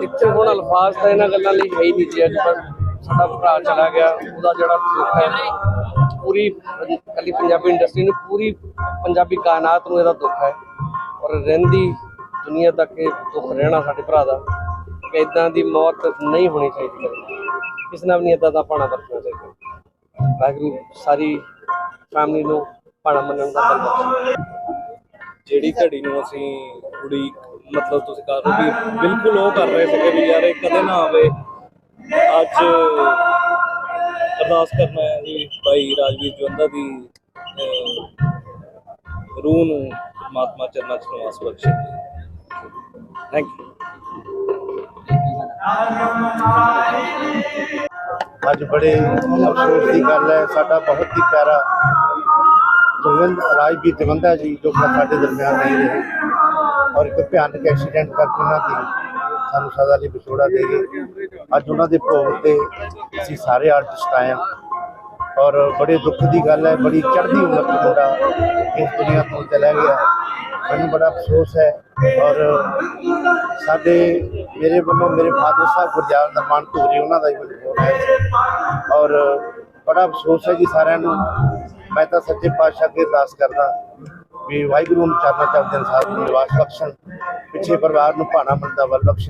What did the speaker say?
ਜਿੱਥੇ ਹੁਣ ਅਲਫਾਜ਼ ਤਾਂ ਇਹਨਾਂ ਗੱਲਾਂ ਲਈ ਹੈ ਹੀ ਨਹੀਂ ਜੀ ਅੱਜ ਬਸ ਸਾਡਾ ਭਰਾ ਚਲਾ ਗਿਆ, ਉਹਦਾ ਜਿਹੜਾ ਦੁੱਖ ਹੈ, ਪੂਰੀ ਕੱਲੀ ਪੰਜਾਬੀ ਇੰਡਸਟਰੀ ਨੂੰ ਪੂਰੀ ਪੰਜਾਬੀ ਕਾਇਨਾਤ ਨੂੰ ਇਹਦਾ ਦੁੱਖ ਹੈ। ਔਰ ਰਹਿੰਦੀ ਦੁਨੀਆ ਤੱਕ ਇਹ ਦੁੱਖ ਰਹਿਣਾ ਸਾਡੇ ਭਰਾ ਦਾ, ਕਿ ਇਦਾਂ ਦੀ ਮੌਤ ਨਹੀਂ ਹੋਣੀ ਚਾਹੀਦੀ। ਕਦੇ ਨਾਲ ਨਹੀਂ ਇਦਾਂ ਦਾ ਪਾਣਾ ਵਰਤਣਾ ਚਾਹੀਦਾ। ਵਾਹਿਗੁਰੂ ਸਾਰੀ ਫੈਮਿਲੀ ਨੂੰ ਪਾਣਾ ਮੰਨਣ ਦਾ ਬਲ ਬਖਸ਼ੇ ਜਿਹੜੀ ਘੜੀ ਨੂੰ ਅਸੀਂ ਉਡੀਕ ਮਤਲਬ ਤੁਸੀਂ ਕਰ ਰਹੇ ਵੀ ਬਿਲਕੁਲ ਉਹ ਕਰ ਰਹੇ ਸੀਗੇ ਵੀ ਯਾਰ ਇਹ ਕਦੇ ਨਾ ਆਵੇ। ਅੱਜ ਅਰਦਾਸ ਕਰਨਾ ਹੈ ਜੀ ਭਾਈ ਰਾਜਵੀਰ ਜਵੰਦਾ ਦੀ ਰੂਹ ਨੂੰ ਪਰਮਾਤਮਾ ਚਰਨਾਂ 'ਚ ਨਿਵਾਸ ਬਖਸ਼ੇ। ਥੈਂਕ ਯੂ ਅੱਜ ਬੜੇ ਅਫਸੋਸ ਦੀ ਗੱਲ ਹੈ, ਸਾਡਾ ਬਹੁਤ ਹੀ ਪਿਆਰਾ ਜਵੰਦ, ਰਾਜਵੀਰ ਜਵੰਦਾ ਜੀ ਜੋ ਸਾਡੇ ਦਰਮਿਆਨ ਨਹੀਂ ਰਹੇ ਔਰ ਇੱਕ ਭਿਆਨਕ ਐਕਸੀਡੈਂਟ ਕਰਕੇ ਉਹਨਾਂ ਦੀ ਸਾਨੂੰ ਸਦਾ ਲਈ ਵਿਛੋੜਾ ਦੇ ਗਏ। ਅੱਜ ਉਹਨਾਂ ਦੇ ਭੋਗ ਤੇ ਅਸੀਂ ਸਾਰੇ ਆਰਟਿਸਟ ਆਏ ਹਾਂ। ਔਰ ਬੜੇ ਦੁੱਖ ਦੀ ਗੱਲ ਹੈ, ਬੜੀ ਚੜ੍ਹਦੀ ਉਮਰ ਦਾ ਮੁੰਡਾ ਇਸ ਦੁਨੀਆ ਤੋਂ ਚਲਾ ਗਿਆ। ਮੈਨੂੰ ਬੜਾ ਅਫਸੋਸ ਹੈ ਔਰ ਸਾਡੇ ਮੇਰੇ ਵੱਲੋਂ ਮੇਰੇ ਫਾਦਰ ਸਾਹਿਬ ਗੁਰਜਾਲ ਨਰਮਾਨ ਧੂਰੀ ਉਹਨਾਂ ਦਾ ਹੀ ਮੈਨੂੰ ਫੋਨ ਆਇਆ ਔਰ ਬੜਾ ਅਫਸੋਸ ਹੈ ਜੀ ਸਾਰਿਆਂ ਨੂੰ। ਮੈਂ ਤਾਂ ਸੱਚੇ ਪਾਤਸ਼ਾਹ ਅੱਗੇ ਅਰਦਾਸ ਕਰਦਾ। ਵੀ ਵਾਹਿਗੁਰੂ ਨੂੰ ਚਰਨਾਂ ਚ ਆਪਦੇ ਅਨਸਾਰ ਨੂੰ ਨਿਵਾਸ ਬਖਸ਼ਣ ਪਿੱਛੇ ਪਰਿਵਾਰ ਨੂੰ ਭਾਣਾ ਮੰਦਾ ਵੱਲ ਬਖਸ਼ਣ